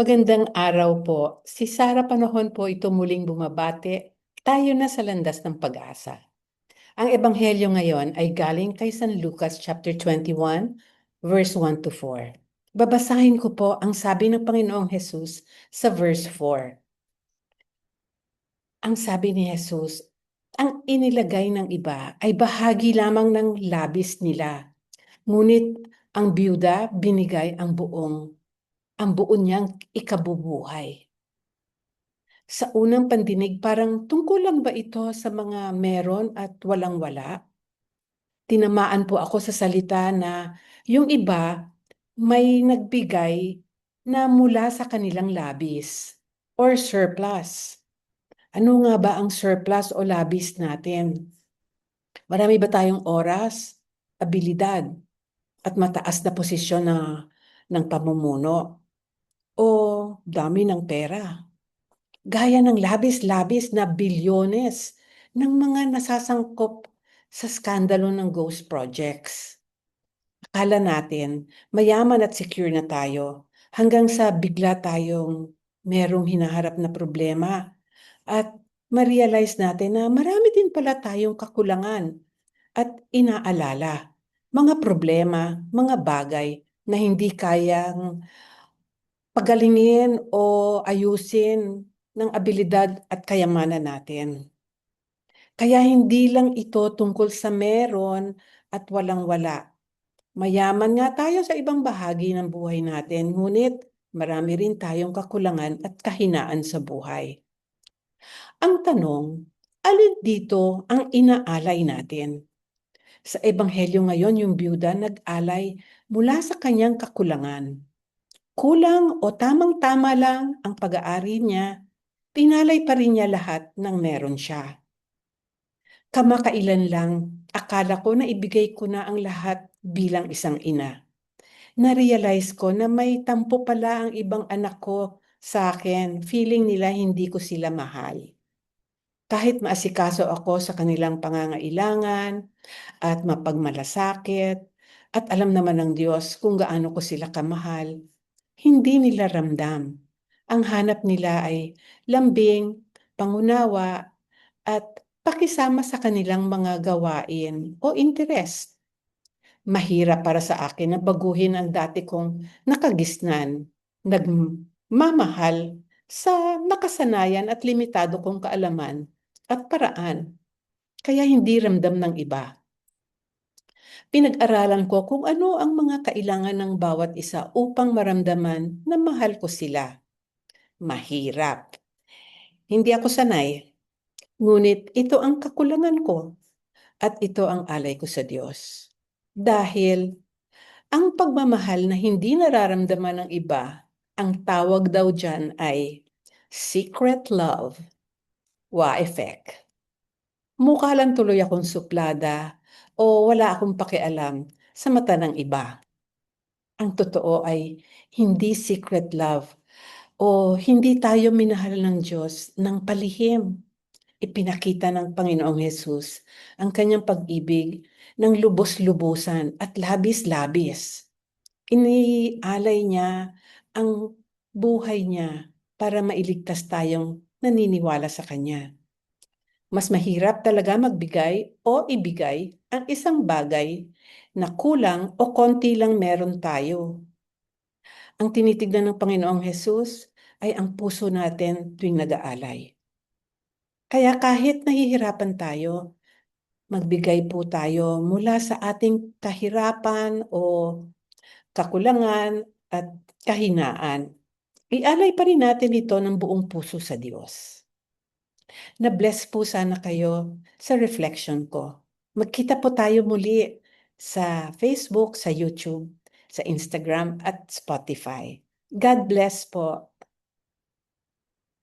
Magandang araw po. Si Sara Panahon po ito muling bumabate. Tayo na sa landas ng pag-asa. Ang ebanghelyo ngayon ay galing kay San Lucas chapter 21 verse 1 to 4. Babasahin ko po ang sabi ng Panginoong Hesus sa verse 4. Ang sabi ni Jesus, ang inilagay ng iba ay bahagi lamang ng labis nila. Ngunit ang byuda binigay ang buong ang buo niyang ikabubuhay. Sa unang pandinig, parang tungkol lang ba ito sa mga meron at walang-wala? Tinamaan po ako sa salita na yung iba may nagbigay na mula sa kanilang labis or surplus. Ano nga ba ang surplus o labis natin? Marami ba tayong oras, abilidad, at mataas na posisyon na, ng pamumuno? Dami ng pera. Gaya ng labis-labis na bilyones ng mga nasasangkop sa skandalo ng ghost projects. Akala natin mayaman at secure na tayo hanggang sa bigla tayong merong hinaharap na problema at ma-realize natin na marami din pala tayong kakulangan at inaalala mga problema, mga bagay na hindi kayang pagalingin o ayusin ng abilidad at kayamanan natin. Kaya hindi lang ito tungkol sa meron at walang-wala. Mayaman nga tayo sa ibang bahagi ng buhay natin, ngunit marami rin tayong kakulangan at kahinaan sa buhay. Ang tanong, alin dito ang inaalay natin? Sa ebanghelyo ngayon, yung byuda nag-alay mula sa kanyang kakulangan kulang o tamang-tama lang ang pag-aari niya, tinalay pa rin niya lahat ng meron siya. Kamakailan lang, akala ko na ibigay ko na ang lahat bilang isang ina. Na-realize ko na may tampo pala ang ibang anak ko sa akin, feeling nila hindi ko sila mahal. Kahit maasikaso ako sa kanilang pangangailangan at mapagmalasakit, at alam naman ng Diyos kung gaano ko sila kamahal, hindi nila ramdam. Ang hanap nila ay lambing, pangunawa, at pakisama sa kanilang mga gawain o interest. Mahirap para sa akin na baguhin ang dati kong nakagisnan, nagmamahal sa nakasanayan at limitado kong kaalaman at paraan. Kaya hindi ramdam ng iba pinag-aralan ko kung ano ang mga kailangan ng bawat isa upang maramdaman na mahal ko sila. Mahirap. Hindi ako sanay. Ngunit ito ang kakulangan ko at ito ang alay ko sa Diyos. Dahil ang pagmamahal na hindi nararamdaman ng iba, ang tawag daw dyan ay secret love. Wa effect. Mukha lang tuloy akong suplada o wala akong pakialam sa mata ng iba. Ang totoo ay hindi secret love o hindi tayo minahal ng Diyos ng palihim. Ipinakita ng Panginoong Hesus ang kanyang pag-ibig ng lubos-lubusan at labis-labis. Inialay niya ang buhay niya para mailigtas tayong naniniwala sa Kanya. Mas mahirap talaga magbigay o ibigay ang isang bagay na kulang o konti lang meron tayo. Ang tinitignan ng Panginoong Hesus ay ang puso natin tuwing nag-aalay. Kaya kahit nahihirapan tayo, magbigay po tayo mula sa ating kahirapan o kakulangan at kahinaan. Ialay pa rin natin ito ng buong puso sa Diyos. Na-bless po sana kayo sa reflection ko. Magkita po tayo muli sa Facebook, sa YouTube, sa Instagram at Spotify. God bless po.